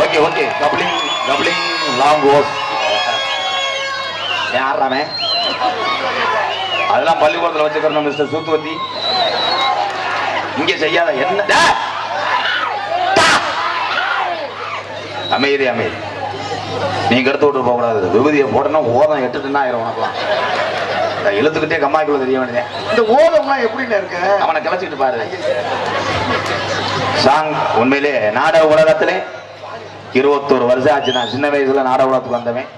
Okay okay. Coupling coupling long hose யாராமே அதெல்லாம் பள்ளிக்கூடத்தில் வச்சுக்கிறோம் மிஸ்டர் சூத்துவத்தி. இங்க செய்யாத என்ன! அமைதி அமைதி. நீங்க எடுத்து விட்டு போக கூடாது விபூதியை போடணும் ஓதம் எட்டுட்டுன்னா ஆயிரம் உனக்குலாம் இழுத்துக்கிட்டே கம்மாய்க்குள்ள தெரிய வேண்டியது இந்த ஓதம்லாம் எப்படின்னு இருக்கு? அவனை கிளச்சிக்கிட்டு பாரு. சாங் உண்மையிலே நாடக உலகத்திலே இருபத்தோரு வருஷம் ஆச்சு. நான் சின்ன வயசுல நாடகத்துக்கு உலகத்துக்கு வந்தவன்.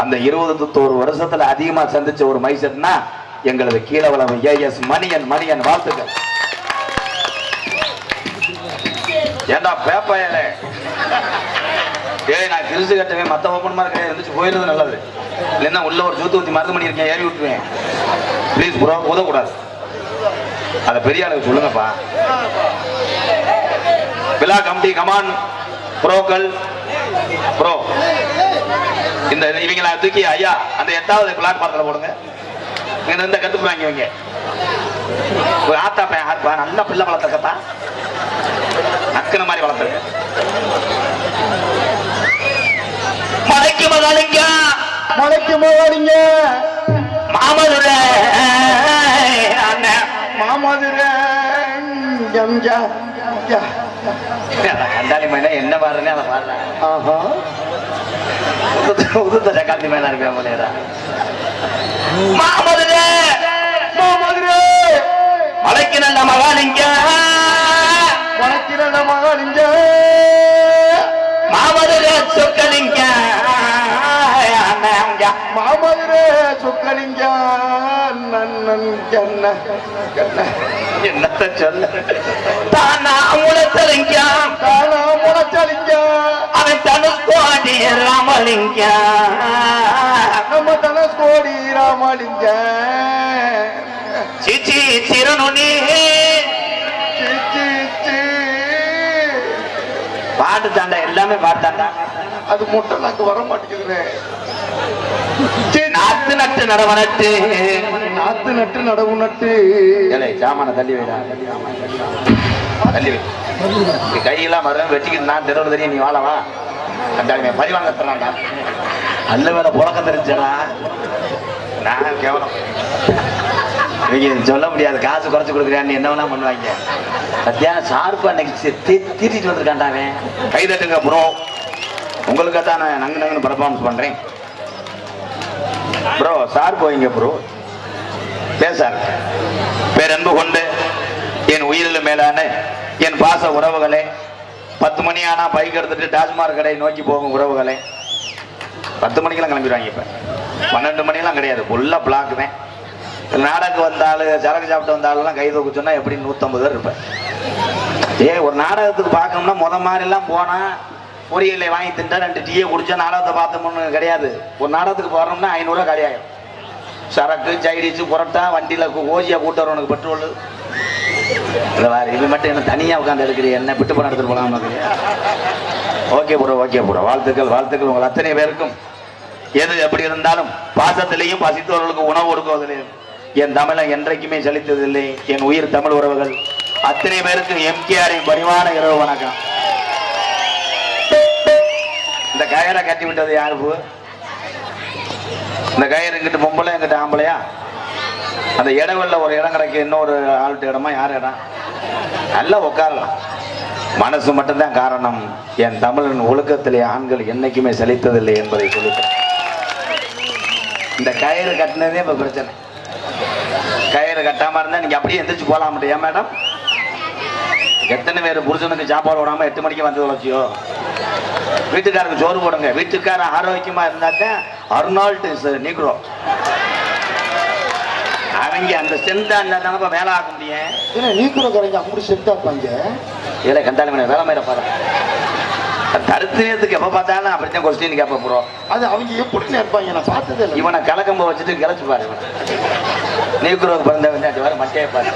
அந்த இருபத்தோரு வருஷத்துல அதிகமா சந்திச்ச ஒரு மைசெட்னா எங்களது கீழவளவு ஏஎஸ் மணியன் மணியன் வாழ்த்துக்கள். ஏண்டா பேப்பையல ஏய் நான் கிரிசு கட்டவே மத்த ஓப்பன் மாதிரி கிடையாது. இருந்துச்சு போயிருந்தது நல்லது. இல்லைன்னா உள்ள ஒரு ஜூத்து ஊத்தி மருந்து பண்ணியிருக்கேன் ஏறி விட்டுருவேன். ப்ளீஸ் ப்ரோ உதவக்கூடாது. அதை பெரிய அளவு சொல்லுங்கப்பா. விழா கமிட்டி கமான் ப்ரோக்கள் ப்ரோ இந்த இவங்கள தூக்கி ஐயா அந்த எட்டாவது பிளாட் படத்தில் போடுங்க. இங்க இந்த கட்டு வாங்கி வைங்க. ஒரு ஆத்தா பையன் ஆத்பா நல்ல பிள்ளை வளர்த்துக்கப்பா நக்குன மாதிரி வளர்த்துருங்க மலைக்கு மகாலிங்க மலைக்கு மகாலிங்க மாமதுர. மாமதுரை. எம்ஜா கண்டாளி மைனா என்ன பாடுறேன்னு அதை பாடுறேன் ஆஹா. உதுத்த சக்காத்தி மேல இருப்பேன் போலேடா மாமதுர! மாமதுரை! மலைக்கு நல்ல மகாலிங்க! வணக்கிற மகாலிங்க! மாமதுர சொக்கலிங்க! மாமதுரை சுக்கலிங்க நன்னன் கண்ண என்னத்த சொல்ல? தானா உலத்தலிங்க காணா முளைச்சலிங்க. அவன் தனுஷ்கோடி ராமலிங்க. நம்ம தனஸ்கோடி ராமலிங்க. சிச்சி சிறுநுனி. பாட்டு தாண்டா எல்லாமே பாட்டாண்டா அது முட்டை நாக்கு வர மாட்டேங்குதுண்ணே சி, நாத்து நட்டு நடவனட்டு நாத்து நட்டு நடவு நட்டு. ஏலே சாமான தள்ளி வைடா. தள்ளி வை. நீ கையெல்லாம் வரும் வெட்டிக்கிட்டு நான் தெருவில் தெரியும் நீ வாழவா கண்டாலுமே பரிவாங்க தரான்டா நல்ல வேலை புழக்கம் தெரிஞ்சடா நான் கேவலம். இவங்க சொல்ல முடியாது. காசு குறைச்சு கொடுக்குறான்னு என்ன வேணா பண்ணுவாங்க? சத்தியா ஷார்ப்பு அன்னைக்கு தி- தி- தீட்டிட்டு கை தட்டுங்க ப்ரோ உங்களுக்காக தான் நான் நங்கு நங்குன்னு பர்ஃபார்மன்ஸ் பண்றேன். ப்ரோ சார் போயிங்க ப்ரோ பேசார் பேரன்பு கொண்டு என் உயிரில் மேலான என் பாச உறவுகளே பத்து மணி ஆனா பைக் எடுத்துட்டு டாஸ்மாக் கடை நோக்கி போகும் உறவுகளே பத்து மணிக்கெல்லாம் கிளம்பிடுவாங்க இப்ப. பன்னெண்டு மணிக்கெல்லாம் கிடையாது. ஃபுல்லா பிளாக் தான். நாடகம் வந்தாலும் சரக்கு சாப்பிட்டு வந்தாலும் கை தூக்க சொன்னா எப்படி நூத்தம்பது பேர் இருப்பேன். ஏ ஒரு நாடகத்துக்கு பார்க்கணும்னா முத மாதிரி எல்லாம் போனா பொரியலை வாங்கி தின்ட்டா ரெண்டு டீயை குடிச்சா நாடகத்தை பார்த்தோம்னு கிடையாது. ஒரு நாடகத்துக்கு போறோம்னா ஐநூறுரூவா கிடையாது சரக்கு சைடிச்சு புரட்டா வண்டியில ஓசியாக ஓசியா கூட்டு வரவனுக்கு பெட்ரோல். இல்லை வேறு இது மட்டும் என்ன தனியா உட்காந்து எடுக்கிறீ என்ன விட்டு பணம் எடுத்துட்டு போகலாம் ஓகே ப்ரோ ஓகே ப்ரோ. வாழ்த்துக்கள் வாழ்த்துக்கள். உங்கள் அத்தனை பேருக்கும். எது எப்படி இருந்தாலும் பாசத்திலையும் பசித்தவர்களுக்கு உணவு கொடுக்குவதிலையும். என் தமிழை என்றைக்குமே செலுத்ததில்லை என் உயிர் தமிழ் உறவுகள். அத்தனை பேருக்கு எம்கேஆரின் பரிவான இரவு வணக்கம். இந்த கயரை கட்டி விட்டது யாரு பூ? இந்த கயிறு எங்கிட்ட பொம்பளை எங்கிட்ட ஆம்பளையா? அந்த இடங்களில் ஒரு இடம் கிடைக்க இன்னொரு ஆள்கிட்ட இடமா யார் இடம்? நல்லா உட்காரலாம் மனசு மட்டும்தான் காரணம். என் தமிழன் ஒழுக்கத்திலே ஆண்கள் என்னைக்குமே செழித்ததில்லை என்பதை சொல்லிட்டேன் இந்த கயிறு கட்டினதே இப்போ பிரச்சனை. கயிறு கட்டாம இருந்தா நீங்க அப்படியே எந்திரிச்சு போலாம் ஏன் மேடம்? எத்தனை பேர் புருஷனுக்கு சாப்பாடு விடாம எட்டு மணிக்கு வந்து தொலைச்சியோ? வீட்டுக்காரருக்கு சோறு போடுங்க. வீட்டுக்காரன் ஆரோக்கியமா இருந்தாத்தான் அர்னால்டு நீக்கிறோம் அவங்க அந்த செந்தா இருந்தா வேலை ஆக்க முடியும். ஏன்னா நீக்குற கரைங்க அப்படி செட்டா இருப்பாங்க கண்டாளி மணி வேலை மேல பாரு கருத்து நேரத்துக்கு எப்ப பார்த்தாலும் அப்படித்தான் கொஸ்டின் கேட்ப போறோம். அது அவங்க எப்படி இருப்பாங்க நான் பார்த்ததே இல்லை. இவனை கலக்கம்ப வச்சுட்டு கிளச்சு பாரு இவனை நீக்குறதுக்கு பிறந்தவன் அது வர மட்டையை பாரு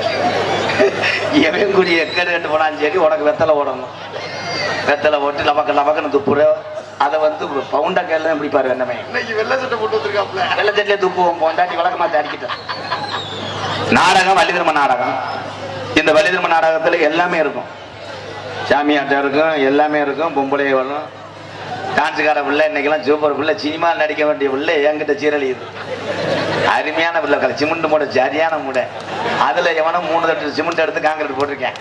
எவன் கூடி எக்கடு கட்டு போனாலும் சரி உனக்கு வெத்தலை ஓடணும். வெத்தலை ஓட்டு லபக்க லபக்கன்னு துப்புற. அதை வந்து பவுண்டா கையில தான் பிடிப்பாரு என்னமே இன்னைக்கு வெள்ளை சட்டை போட்டு வந்திருக்காப்ல வெள்ளச்சட்டிலே துப்புவோம் பொண்டாட்டி வழக்கமா அடிக்கிட்டேன் நாடகம் வள்ளிதிரும நாடகம். இந்த வள்ளிதிரும நாடகத்துல எல்லாமே இருக்கும். சாமியாட்டம் இருக்கும் எல்லாமே இருக்கும் பொம்பளை வரும். டான்ஸுக்கார பிள்ளை இன்னைக்கெல்லாம் சூப்பர் பிள்ளை சினிமா நடிக்க வேண்டிய பிள்ளை என்கிட்ட சீரழியுது. அருமையான பிள்ளை கலை சிமெண்ட் மூடை சரியான மூடை. அதுல எவனும் மூணு தட்டு சிமெண்ட் எடுத்து காங்கிரீட் போட்டிருக்கேன்.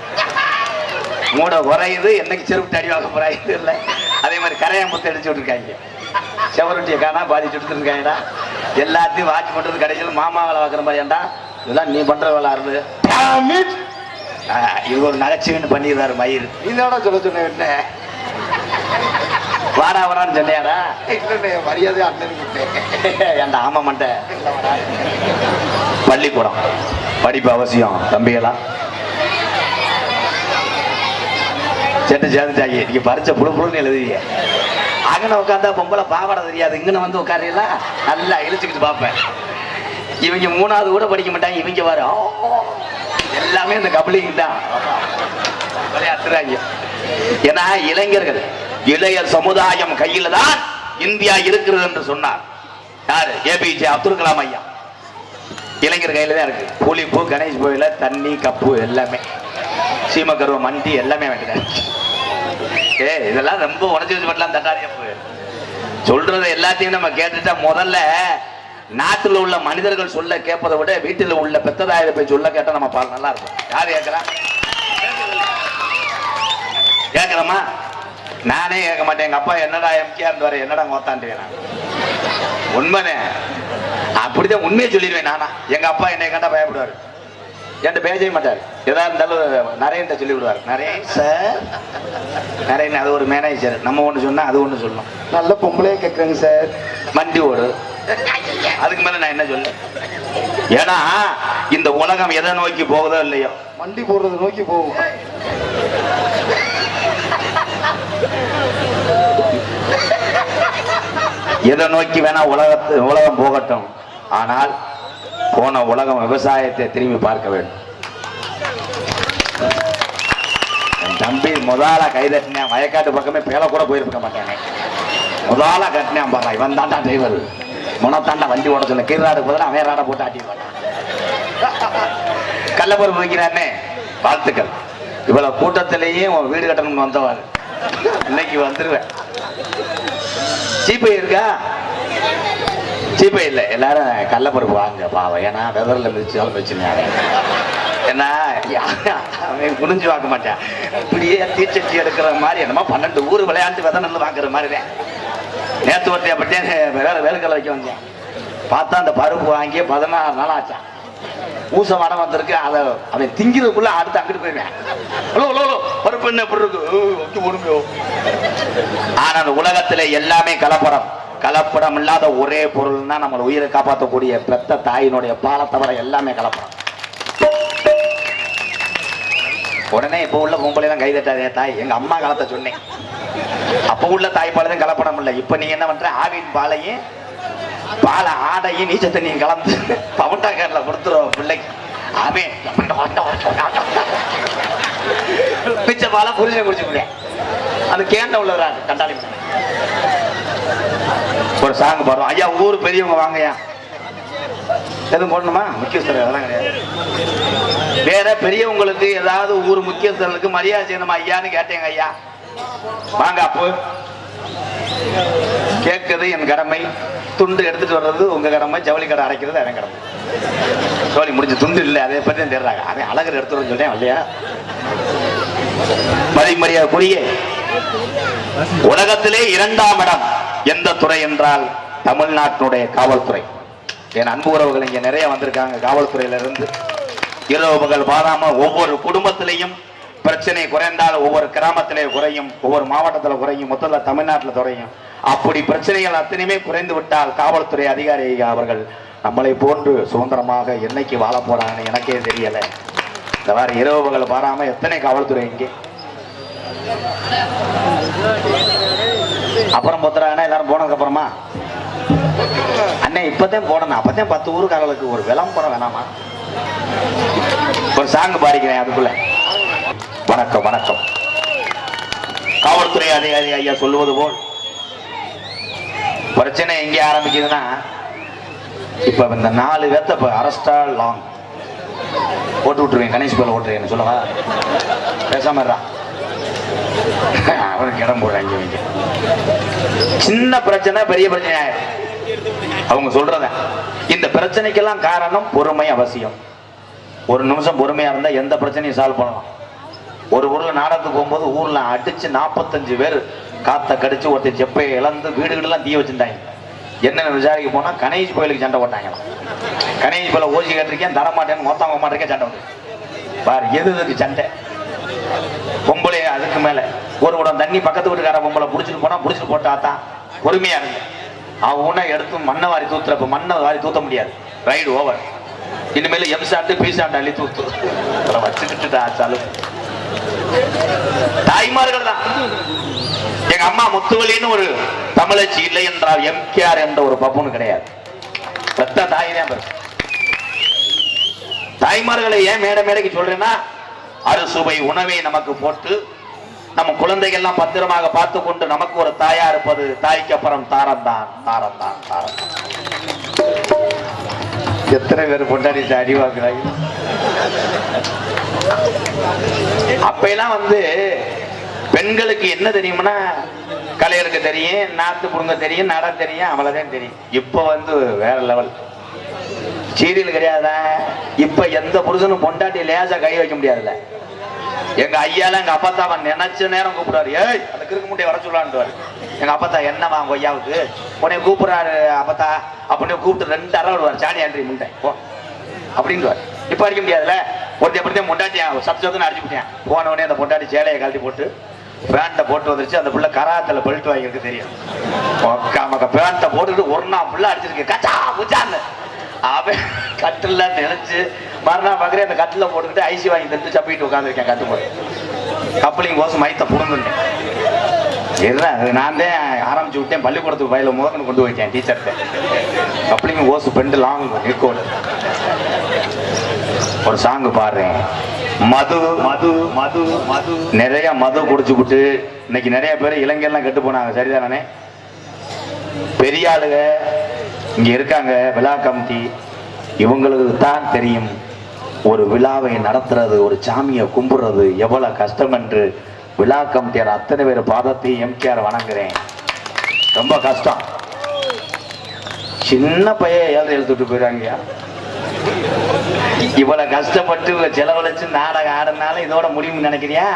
மூடை குறையுது என்னைக்கு செருப்பு அடி வாங்க போறாங்க இல்லை. அதே மாதிரி கரையாம்புத்து அடிச்சு விட்டுருக்காங்க. செவரொட்டியை காணா பாதி சுட்டுருக்காங்கடா எல்லாத்தையும் வாட்ச் பண்றது கடைசியில் மாமா வேலை பார்க்குற மாதிரி ஏன்டா? இதெல்லாம் நீ பண்ற வேலை! இது ஒரு நகைச்சுவைன்னு பண்ணிடுறாரு மயிர். நீதாடா சொல்ல சொன்ன என்ன? வாடா வாடான்னு சொன்னியாடா மரியாதை விட்டேன் ஏன்டா ஆமா மண்டை? பள்ளிக்கூடம். படிப்பு அவசியம் தம்பிகளா செட்டு சேர்ந்துட்டாங்க நீங்க பறிச்ச புழு புழுன்னு எழுதுவீங்க அங்கன உட்காந்தா பொம்பளை பாவாடை தெரியாது. இங்கன வந்து உட்காரலாம் நல்லா இழுச்சுக்கிட்டு பார்ப்பேன். இவங்க மூணாவது கூட படிக்க மாட்டாங்க இவங்க வர எல்லாமே இந்த கபலிங் தான். விளையாட்டுறாங்க. ஏன்னா இளைஞர்கள் இளைய சமுதாயம் கையில தான் இந்தியா இருக்கிறது என்று சொன்னார். யாரு? ஏபிஜே அப்துல் கலாம் ஐயா. இளைஞர் கையில தான் இருக்கு. புளிப்பு கணேஷ் கோயில தண்ணி கப்பு எல்லாமே. சீமக்கருவ மண்டி எல்லாமே வைக்கிறார் ஏ இதெல்லாம் ரொம்ப உடஞ்சி வச்சு பண்ணலாம் தட்டாரியப்பு சொல்றது எல்லாத்தையும் நம்ம கேட்டுட்டா முதல்ல நாட்டில் உள்ள மனிதர்கள் சொல்ல கேட்பதை விட வீட்டில் உள்ள பெத்ததாயிர போய் சொல்ல கேட்டா நம்ம பால் நல்லா இருக்கும். யார் கேட்கலாம் கேட்கலாமா நானே கேட்க மாட்டேன் எங்க அப்பா என்னடா எம்கேஆர் வர என்னடா மொத்தாண்டு உண்மைனே. அப்படிதான் உண்மையை சொல்லிடுவேன் நானா. எங்க அப்பா என்னை கண்டா பயப்படுவார். என்கிட்ட பேசவே மாட்டார். எதா இருந்தாலும் நரேன்ட்ட சொல்லி விடுவார் நரேன் சார். நரேன் அது ஒரு மேனேஜர் நம்ம ஒன்று சொன்னா அது ஒன்று சொல்லணும் நல்ல பொம்பளையே கேட்குறேங்க சார். வண்டி ஓடு. அதுக்கு மேல நான் என்ன சொல்ல? ஏன்னா இந்த உலகம் எதை நோக்கி போகுதோ இல்லையோ. வண்டி போடுறதை நோக்கி போகும். எதை நோக்கி வேணா உலகத்து உலகம் போகட்டும். ஆனால் போன உலகம் விவசாயத்தை திரும்பி பார்க்க வேண்டும். என் தம்பி முதல கைதட்டினேன் வயக்காட்டு பக்கமே பேல கூட போயிருக்க மாட்டேன். முதல கட்டினேன் பாருங்க இவன் தாண்டா டிரைவர் முனத்தாண்டா வண்டி ஓட சொல்ல. கீழாடு பதிலாக அவன் ராட போட்டு ஆட்டி கள்ளப்பருப்பு வைக்கிறானே வாழ்த்துக்கள். இவ்வளவு கூட்டத்திலேயே உன் வீடு கட்டணும்னு வந்தவாள் இன்னைக்கு வந்துருவேன். ஜிபே இருக்கா? ஜிபே இல்லை. எல்லாரும் கள்ளப்பருப்பு வாங்க பாவம். ஏன்னா வெதரில் மிதிச்சாலும் வச்சுருந்தாங்க ஏன்னா அவன் குனிஞ்சு வாங்க மாட்டேன். இப்படியே தீச்சட்டி எடுக்கிற மாதிரி என்னமோ பன்னெண்டு ஊர் விளையாண்டு விதை நெல் வாங்குற மாதிரி தான் நேற்று ஒருத்தைய பட்டேன் வேற வேலுக்கலை வைக்க வந்தேன். பார்த்தா அந்த பருப்பு வாங்கி பதினாறு நாள் ஆச்சான் ஊச மரம் வந்திருக்கு அதை அவன் திங்கிறதுக்குள்ள அடுத்து அங்கிட்டு போயிருவேன் ஹலோ ஹலோ பருப்பு என்ன எப்படி இருக்கு? ஒருமையோ ஆனால் ஆனா உலகத்துல எல்லாமே கலப்படம். கலப்படம் இல்லாத ஒரே பொருள்னா நம்ம உயிரை காப்பாற்றக்கூடிய பெத்த தாயினுடைய பாலை தவிர எல்லாமே கலப்படம். உடனே இப்போ உள்ள பொம்பளை தான் கைதட்டாதே தாய். எங்க அம்மா காலத்தை சொன்னேன். அப்ப உள்ள தாய்ப்பால் தான் கலப்படம் இல்லை. இப்ப நீங்க என்ன பண்ற? ஆவின் பாலையும் பால ஆடையும் நீச்ச தண்ணியும் கலந்து பவுண்டாக்காரில் கொடுத்துருவோம் பிள்ளைக்கு. அவன் பிச்சை பாலை புரிஞ்ச குடிச்சு முடியும் அது கேண்ட உள்ளவராங்க கண்டாளி ஒரு சாங் பாடுறோம் ஐயா ஊர் பெரியவங்க வாங்கய்யா. எதுவும் போடணுமா? முக்கியஸ்தர் அதெல்லாம் கிடையாது. வேற பெரியவங்களுக்கு ஏதாவது ஊர் முக்கியஸ்தர்களுக்கு மரியாதை செய்யணுமா ஐயான்னு கேட்டேங்க ஐயா. வாங்க அப்போ. கேட்கறது என் கடமை. துண்டு எடுத்துட்டு வர்றது உங்க கடமை. ஜவுளி கடை அரைக்கிறது என் கடமை. ஜவுளி முடிஞ்ச துண்டு இல்லை அதை பத்தி தான் தேடுறாங்க. அவன் அழகர் எடுத்துட்டு சொல்றேன் இல்லையா? மதி மரியாதைக்குரிய உலகத்திலே இரண்டாம் இடம் எந்த துறை என்றால் தமிழ்நாட்டினுடைய காவல்துறை. என் அன்பு உறவுகள் இங்க நிறைய வந்திருக்காங்க. காவல்துறையில இருந்து இரவு பகல் பாராம ஒவ்வொரு குடும்பத்திலையும் பிரச்சனை குறைந்தால் ஒவ்வொரு கிராமத்திலே குறையும் ஒவ்வொரு மாவட்டத்தில் குறையும் மொத்தத்தில் தமிழ்நாட்டில் குறையும். அப்படி பிரச்சனைகள் அத்தனையுமே குறைந்து விட்டால் காவல்துறை அதிகாரி அவர்கள் நம்மளை போன்று சுதந்திரமாக என்னைக்கு வாழ போறாங்கன்னு எனக்கே தெரியலை. இந்த மாதிரி இரவு பகல் பாராம எத்தனை காவல்துறை இங்கே? அப்புறம் பொத்துறாங்கன்னா எல்லாரும் போனதுக்கு அப்புறமா அண்ணே இப்பதான் போடணும். அப்பதான் பத்து ஊருக்காரர்களுக்கு ஒரு விளம்பரம் வேணாமா? ஒரு சாங் பாடிக்கிறேன் அதுக்குள்ள. வணக்கம் வணக்கம். காவல்துறை அதிகாரி ஐயா சொல்லுவது போல் பிரச்சனை எங்கே ஆரம்பிக்குதுன்னா இப்ப இந்த நாலு பேர்த்த இப்ப அரஸ்டா லாங் ஓட்டு விட்டுருவேன் கணேஷ் போல ஓட்டுருவேன் சொல்லவா? பேசாம அவருக்கு அவனுக்கு இடம் போடுறாங்க இங்க சின்ன பிரச்சனை பெரிய பிரச்சனை அவங்க சொல்றத. இந்த பிரச்சனைக்கெல்லாம் காரணம் பொறுமை அவசியம். ஒரு நிமிஷம் பொறுமையா இருந்தா எந்த பிரச்சனையும் சால்வ் பண்ணலாம். ஒரு ஊர்ல நாடகத்துக்கு போகும்போது ஊர்ல அடிச்சு நாற்பத்தஞ்சு பேர் காத்த கடிச்சு ஒருத்தர் செப்பையை இழந்து வீடுகளெல்லாம் தீய வச்சிருந்தாங்க. என்னென்ன விசாரிக்க போனா கணேஷ் கோயிலுக்கு சண்டை போட்டாங்களாம் கணேஷ் கோயில ஓசி கேட்டிருக்கேன் தர மாட்டேன்னு மொத்தம் வாங்க மாட்டேருக்கேன் சண்டை வந்து பாரு எது எதுக்கு சண்டை? பொம்பளை அதுக்கு மேல. ஒரு குடம் தண்ணி பக்கத்து வீட்டுக்கார பொம்பளை பிடிச்சிட்டு போனா பிடிச்சிட்டு போட்டாதான் பொறுமையா இருங்க. அவன் ஒன்றா எடுத்து மண்ணை வாரி தூத்துறப்ப மண்ணை வாரி தூத்த முடியாது. Ride over. இனிமேல் எம் சாட்டு பி சாட்டு அள்ளி தூத்து. அப்புறம் வச்சுக்கிட்டு ஆச்சாலும் தாய்மார்கள் தான் எங்க அம்மா முத்துவலின்னு ஒரு தமிழச்சி இல்லை என்றால் எம்கேஆர் என்ற ஒரு பப்புன்னு கிடையாது. பெத்த தாய் தாய்மார்களை ஏன் மேடை மேடைக்கு சொல்றேன்னா அறுசுவை உணவை நமக்கு போட்டு நம்ம குழந்தைகள்லாம் பத்திரமாக பார்த்து கொண்டு நமக்கு ஒரு தாயா இருப்பது தாய்க்கு அப்புறம் தாரம் தான் தாரம் தான் தாரம் எத்தனை பேர் பொண்டாடி அடி வாங்குறாங்க? அப்பெல்லாம் வந்து பெண்களுக்கு என்ன தெரியும்னா கலையருக்கு தெரியும் நாத்து புடுங்க தெரியும் நட தெரியும் அவ்வளவுதான் தெரியும். இப்போ வந்து வேற லெவல் சீரியல் கிடையாதா? இப்ப எந்த புருஷனும் பொண்டாட்டி லேசா கை வைக்க முடியாதுல்ல. எங்க ஐயால எங்க அப்பத்தா அவன் நினைச்ச நேரம் கூப்பிடுவாரு ஏய் அந்த கிறுக்கு முட்டையை வர சொல்லான்டுவாரு எங்க அப்பத்தா என்னவா உங்க ஐயாவுக்கு? உன்னை கூப்பிடுறாரு அப்பத்தா. அப்படின்னு கூப்பிட்டு ரெண்டு அரை விடுவார். சாணி ஆண்டி முட்டை போ. அப்படின்னு இப்ப அடிக்க முடியாதுல்ல ஒருத்தி அப்படித்தான் பொண்டாட்டி சத்து சத்துன்னு அடிச்சு விட்டேன் போன உடனே அந்த பொண்டாட்டி சேலையை கழட்டி போட்டு பேண்ட்டை போட்டு வந்துருச்சு. அந்த புள்ள கராத்துல பெல்ட் வாங்கியிருக்கு தெரியும். பேண்ட்டை போட்டுட்டு ஒரு நாள் ஃபுல்லா அடிச்சிருக்கு. கச்சா புச்சான்னு அவன் கட்டில நினைச்சு மறுநாள் பார்க்குறேன் அந்த கட்டில போட்டுக்கிட்டு ஐசி வாங்கி தந்து சப்பிட்டு உட்காந்துருக்கேன் கட்டு போட்டு. கப்பலிங் கோசம் மைத்த புடுங்குட்டேன் இதுதான் நான் தான் ஆரம்பிச்சு விட்டேன். பள்ளிக்கூடத்துக்கு பயில முதக்கணும் கொண்டு போயிட்டேன் டீச்சர்கிட்ட கப்பலிங் ஓசு பெண்டு லாங் இருக்கோடு ஒரு சாங் பாடுறேன். மது மது மது மது. நிறைய மது குடிச்சு விட்டு இன்னைக்கு நிறைய பேர் இளைஞர்லாம் கெட்டு போனாங்க. சரிதானே? பெரிய ஆளுங்க இங்க இருக்காங்க. விழா கமிட்டி. இவங்களுக்கு தான் தெரியும் ஒரு விழாவை நடத்துறது ஒரு சாமியை கும்பிடுறது எவ்வளவு கஷ்டம் என்று. விழா கமிட்டியார் அத்தனை பேர் பாதத்தையும் எம்கேஆர் வணங்குறேன். ரொம்ப கஷ்டம். சின்ன பையன் ஏழை எழுத்துட்டு போயிடுறாங்க இவ்வளவு கஷ்டப்பட்டு செலவழிச்சு நாடகம் ஆடுனாலும் இதோட முடியும்னு நினைக்கிறியா?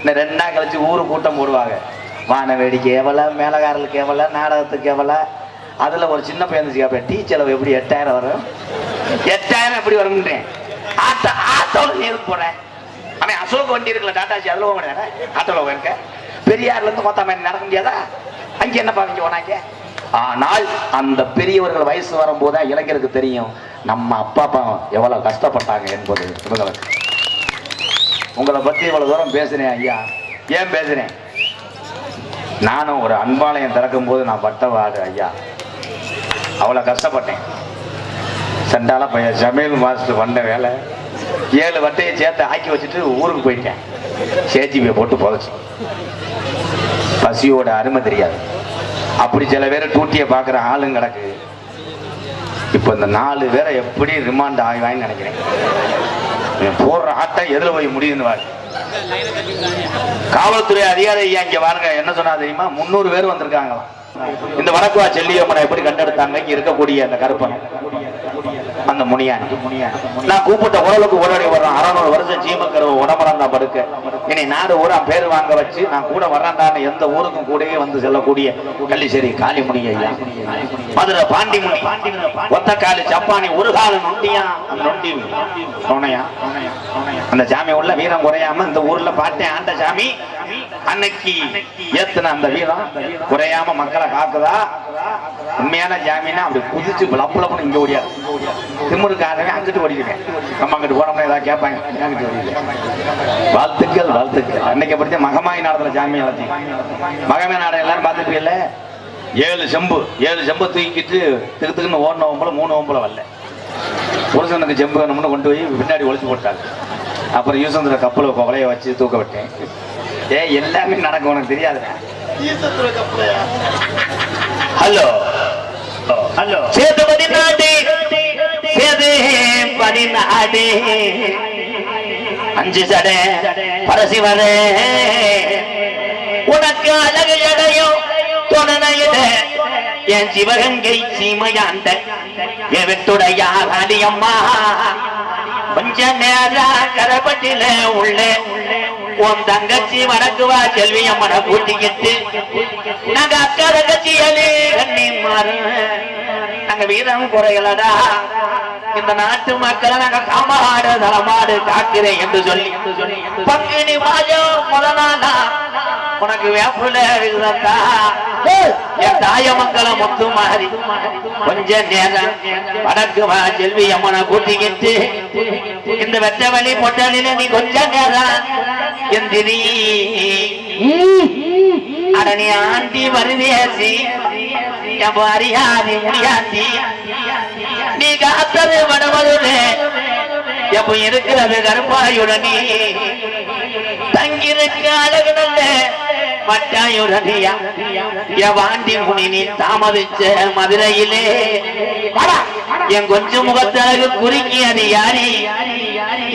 இந்த ரெண்டு நாள் கழிச்சு ஊரு கூட்டம் போடுவாங்க. வான வேடிக்கை எவ்வளோ மேலகாரலுக்கு எவ்வளோ நாடகத்துக்கு எவ்வளோ அதில் ஒரு சின்ன பையன் கேட்பேன் டீ செலவு எப்படி எட்டாயிரம் வரும்? எட்டாயிரம் எப்படி வரும்ன்றேன். ஆட்டோ ஆட்டோவில் நீ எதுக்கு போனேன். ஆனால் அசோக் வண்டி இருக்குல்ல டாட்டாச்சி அதில் போக முடியாது? ஆட்டோவில் போயிருக்கேன் பெரியார்லேருந்து மொத்தம் நடக்க முடியாதா? அங்கே என்ன பாருங்க போனாங்க? ஆனால் அந்த பெரியவர்கள் வயசு வரும்போது தான் இளைஞருக்கு தெரியும். நம்ம அப்பா அப்பா எவ்வளவு கஷ்டப்பட்டாங்க என்பது இவங்களுக்கு. உங்களை பத்தி இவ்வளவு தூரம் பேசுறேன் ஐயா. ஏன் பேசுறேன் நானும் ஒரு அன்பாலயம் திறக்கும் போது நான் பட்ட வாடு ஐயா. அவ்வளவு கஷ்டப்பட்டேன். சண்டால பையன் ஜமீல் மாஸ்டர் வந்த வேலை. ஏழு வட்டையை சேர்த்து ஆக்கி வச்சுட்டு ஊருக்கு போயிட்டேன். சேஜிபியை போட்டு புதைச்சு. பசியோட அருமை தெரியாது. அப்படி சில பேர் டூட்டியை பார்க்குற ஆளுங்க கிடக்கு. இப்போ இந்த நாலு பேரை எப்படி ரிமாண்ட் ஆகுவாங்கன்னு நினைக்கிறேன். போடுற ஆட்டம் எதில் போய் முடியுதுன்னு வாரு காவல்துறை அதிகாரி ஐயா இங்க பாருங்க என்ன சொன்னா தெரியுமா? முந்நூறு பேர் வந்திருக்காங்களாம். இந்த வடக்குவா செல்லியம்மனை எப்படி கண்டெடுத்தாங்க? இங்க இருக்கக்கூடிய அந்த கருப்பன். அந்த முனியான். நான் கூப்பிட்ட உடலுக்கு உடனே வர்றேன். அறநூறு வருஷம் ஜீமக்கிற உடம்புறந்தா படுக்க. இனி நாடு ஊரா பேர் வாங்க வச்சு நான் கூட வர்றேன்டான்னு எந்த ஊருக்கும் கூடயே வந்து செல்லக்கூடிய கள்ளிசேரி காளிமுனி ஐயா. மதுரை பாண்டிமுனி. காலி சப்பானி ஒரு காலு நொண்டியா? அந்த நொண்டி சோனையா அந்த சாமி உள்ள வீரம் குறையாம இந்த ஊர்ல பார்த்தேன். ஆண்ட சாமி அன்னைக்கு ஏத்துன அந்த வீரம் குறையாம மக்களை காக்குதா? உண்மையான ஜாமீனா? அப்படி குதிச்சு லப்புலப்புன்னு இங்க ஓடியாது திமுருக்காரவே அங்கிட்டு ஓடிக்கிறேன் நம்ம அங்கிட்டு போனோம்னா ஏதாவது கேட்பாங்க. அங்கிட்டு வாழ்த்துக்கள் வாழ்த்துக்கள். அன்னைக்கு படித்த மகமாய் நாடத்துல ஜாமி அழைச்சி மகமாய் நாடகம் எல்லாரும் பார்த்துருப்பீங்கல்ல? ஏழு செம்பு. ஏழு செம்பு தூக்கிட்டு திக்கு திக்குன்னு ஓடின ஒம்பளை மூணு ஒம்பளை வரல. புருஷனுக்கு செம்பு வேணும்னு கொண்டு போய் பின்னாடி ஒழிச்சு போட்டாங்க. அப்புறம் யூசந்திர கப்பலை கொலையை வச்சு தூக்க விட்டேன். ஏ எல்லாமே நடக்கும் உனக்கு கப்பலையா ஹலோ. ஹலோ. சேதுபதி நாடு சேது பதினாடு அஞ்சு சடை பரசிவரே உனக்கு அழகு எடையும் துணனையிட என் சிவகங்கை சீமையாண்ட என் வெட்டுடையா காளியம்மா கொஞ்ச நேரம் கரப்பட்டில உள்ளே. உன் தங்கச்சி வடக்கு வா செல்வி அம்மனை கூட்டிக்கிட்டு நாங்க அக்கா தங்கச்சியலே கண்ணி மாறு. நாங்க வீரம் குறையலடா. இந்த நாட்டு மக்களை நாங்க காமாடு தளமாடு காக்கிறேன் என்று சொல்லி. பங்குனி மாதம் முத உனக்கு வேப்புல இருக்குதா என் தாயமங்கலம் முத்து மாறி கொஞ்ச நேரம் வடக்கு வா செல்வி அம்மனை கூட்டிக்கிட்டு இந்த வெட்ட வழி பொட்டலில நீ கொஞ்ச நேரம் எந்திரி. அடனி ஆண்டி வருதேசி என் அறியாதி முடியாதி நீ காத்தது வடமதுரே எப்ப இருக்கிறது கருப்பாயுடனே? தங்கிருக்க அழகு நல்ல மட்டாயுடனியா வாண்டி முனி தாமதிச்ச மதுரையிலே. என் கொஞ்சம் முகத்தழகு குறுக்கி அது யாரி?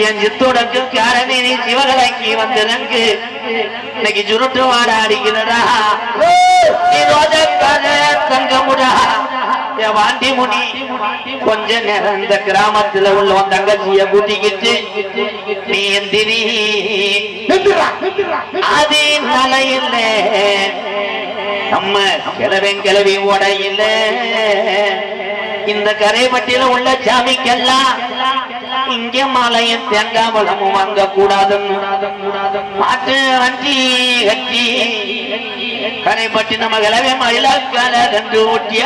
என் சித்துடக்கு காரணி நீ சிவகலைக்கு வந்ததற்கு இன்னைக்கு சுருட்டு வாட அடிக்கிறடா நீ ரோஜக்கார தங்கமுடா வாண்டி முனி கொஞ்ச நேரம் இந்த கிராமத்துல உள்ள உன் தங்கச்சிய கூட்டிக்கிட்டு நீ எந்திரி. அது நலையில்ல நம்ம கிழவன் கிழவி உடையில இந்த கரைப்பட்டியில உள்ள சாமிக்கெல்லாம் இங்க மலையும் தேங்காய் பழமும் வாங்க கூடாதுன்னு மாட்டு வண்டி கட்டி கரைப்பட்டி நம்ம கிழவே மயிலாக்கால ரெண்டு ஊட்டிய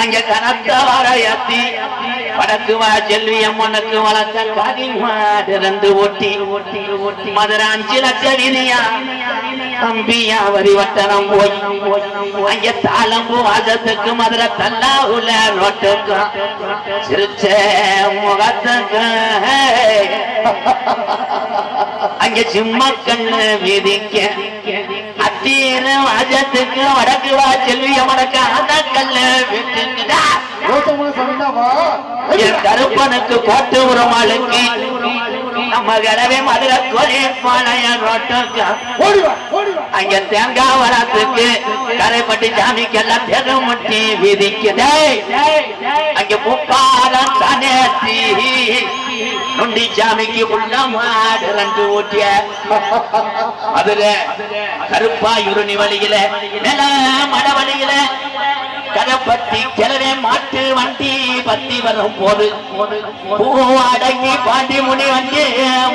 அங்க கனத்த வாழையாத்தி வடக்கு வா செல்வி அம்மனுக்கு வளர்த்த காதி மாடு ஓட்டி. மதுரை அஞ்சு லட்சம் விதியா தம்பியா வரி வட்டணம் போய். அங்க தாளம்பு வாசத்துக்கு மதுரை தல்லா உள்ள நோட்டுக்கும் சிரிச்ச முகத்துக்கு அங்க சும்மா கண்ணு விதிக்க அத்தீர வாசத்துக்கு வடக்கு வா செல்வி அம்மனுக்கு அந்த கல்லு விட்டுக்குதா கருப்பனுக்கு கோட்டு உரமாளுக்கு. நம்ம கடவே மதுரை கோழி பாளைய ரோட்டுக்கு அங்க தேங்காய் வளத்துக்கு கரைப்பட்டி சாமிக்கெல்லாம் தெருமுட்டி விதிக்குதே. அங்க முப்பாலம் தனேத்தி நுண்டி சாமிக்கு உள்ள மாடு ரெண்டு ஊட்டிய. அதுல கருப்பாயுருணி வழியில நில மட வழியில கரப்பத்தி கிளவே மாட்டு வண்டி பத்தி வரும் போது பூ அடங்கி பாண்டி முனி வந்து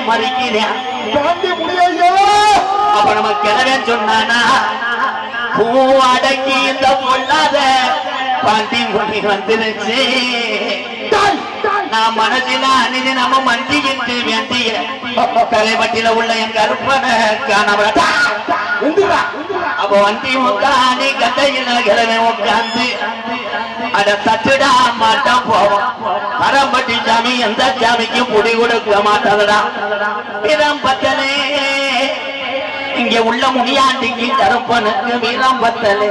மறிக்கிறேன் அப்ப நம்ம கிளவே சொன்னானா பூ அடங்கி இந்த பொல்லாத பாண்டி முனி வந்துருச்சு. நான் மனசில அணிது நம்ம மண்டிக்கிட்டு வேண்டிய தலைவட்டில உள்ள என் கருப்பனை காணவர அப்ப வண்டி உட்காந்து கட்டையில கிழமை உட்காந்து அட தட்டுடா மாட்டான் போவோம் பரம்பட்டி சாமி எந்த சாமிக்கும் புடி கொடுக்க மாட்டதுடா. வீரம் பத்தலே. இங்க உள்ள முனியாண்டிக்கு கருப்பனுக்கு வீரம் பத்தலே.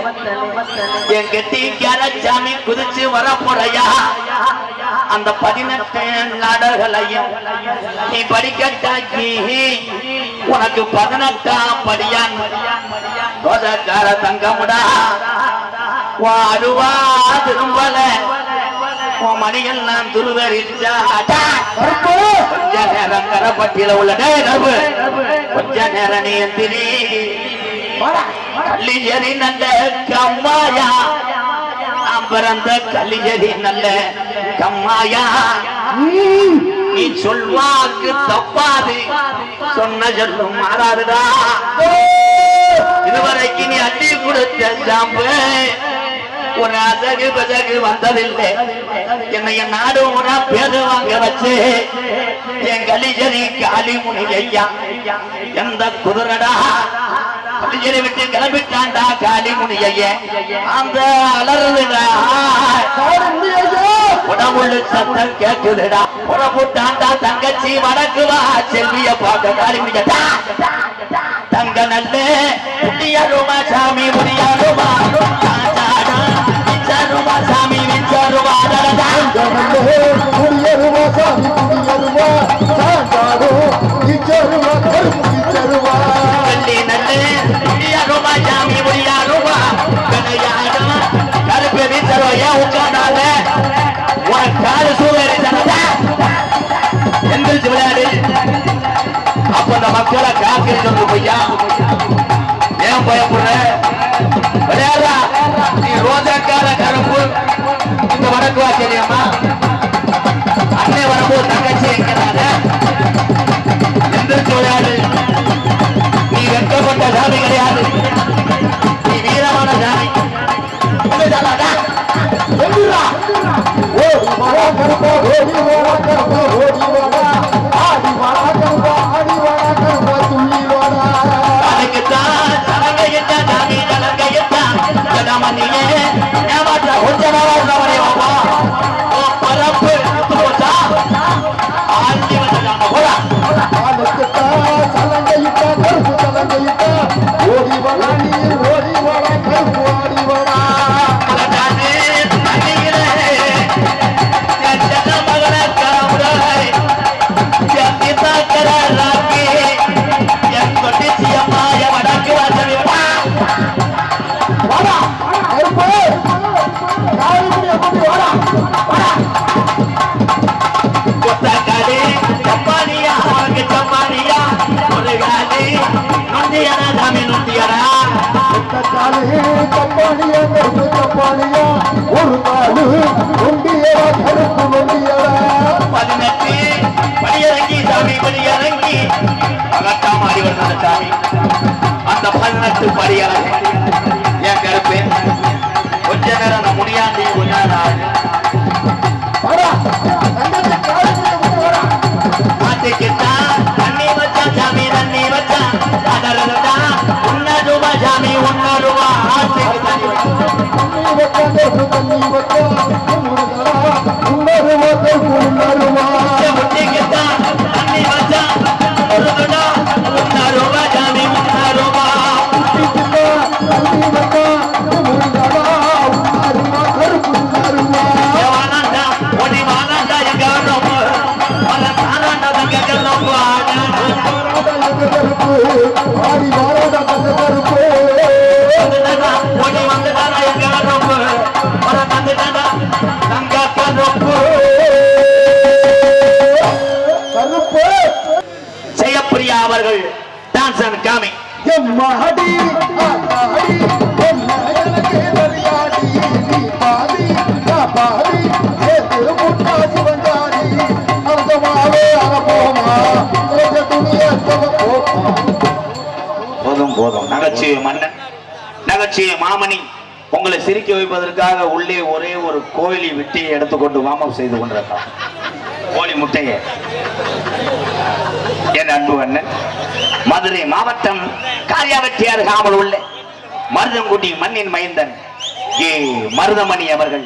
என் கெட்டிக்கார சாமி குதிச்சு வரப்போறையா. அந்த பதினெட்டு நாடுகளையும் நீ படிக்கட்டாக்கி உனக்கு பதினெட்டாம் படியான். தோதக்கார தங்கமுடா. வாடுவா திரும்பல. உன் மணியெல்லாம் துருவரிச்சா. கொஞ்ச நேரம் கரப்பட்டியில உள்ள டேய் கொஞ்ச நேரம் நீ எந்திரி வாடா நல்ல கம்மாயா. நான் பிறந்த கல்லிஜரி நல்ல கம்மாயா நீ சொல்வாக்கு தப்பாது. சொன்ன சொல்லும் மாறாதுடா. இதுவரைக்கும் நீ அள்ளி கொடுத்த சாம்பு. ஒரு அசகு பசகு வந்ததில்லை. என்னைய நாடு உனா பேரு வாங்க வச்சு. என் கலிஜரி காளி முனி ஐயா எந்த குதிரடா. கலிஜரி விட்டு கிளம்பிட்டான்டா காளி முனி ஐயா அந்த அலறுடா தாண்டி உடம்புள்ள சத்தம் கேட்குதுடா புறப்பட்டாண்டா தங்கச்சி வடக்கு வா செல்விய பார்க்க ஐயா. தங்க நல்ல முடியாருமா சாமி முடியாருமா? விஞ்சாருமா சாமி விஞ்சாருமா குடியருவா சாமி குடியருவா சாந்தாரோ இச்சருவா கருப்பு இச்சருவா நல்ல முடியாருமா சாமி முடியாருமா? கனையா போல காசு சொல்லு பையா ஏன் பயப்படுற? விளையாடுறா. நீ ரோஜாக்கார கருப்பு. இந்த வடக்கு வாசலியம்மா சிரிக்க வைப்பதற்காக உள்ளே ஒரே ஒரு கோழி விட்டியை எடுத்துக்கொண்டு வார்ம் அப் செய்து கொண்டிருக்கான் கோழி முட்டையை. என் அன்பு அண்ணன் மதுரை மாவட்டம் காரியாவட்டியார் காமல் உள்ள. மருதங்குடி மண்ணின் மைந்தன் ஏ. மருதமணி அவர்கள்.